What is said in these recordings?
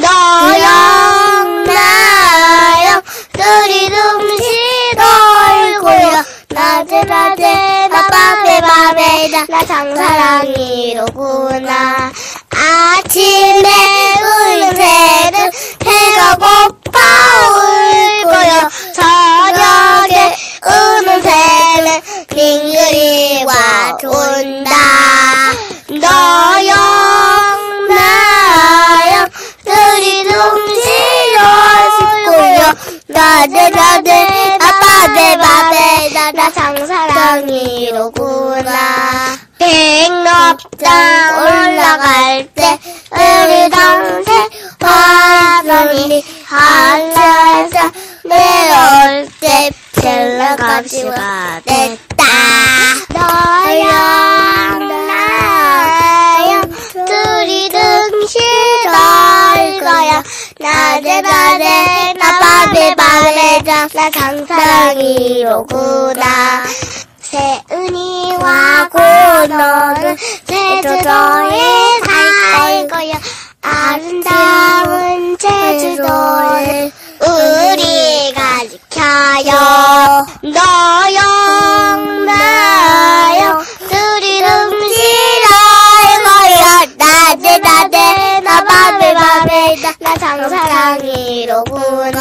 너영 나영 소리둥 시돌고요. 나들아들 바바베 바베다 나 장사랑이로구나. 아침에 울새는 배가 고파 울고요. 저녁에 우는 새는 빙그리와 돈다. 나대 나대 나빠대 바대 나나 장사랑이로구나. 백럽장 올라갈 때 우리 동생 화선이 하늘에서 내려올 때 별나값이가 됐다. 널 거야. 나대 나대 나빠대 바래자 나 장사랑이로구나. 새은이와 고너는 제주도에 살 거야. 아름다운 제주도를 우리가 지켜요. 너영 장사랑이로구나.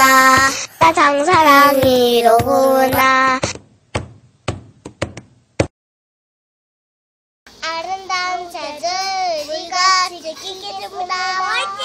나 장사랑이로구나. 아름다운 제주 우리가 지키겠습니다. 화이팅!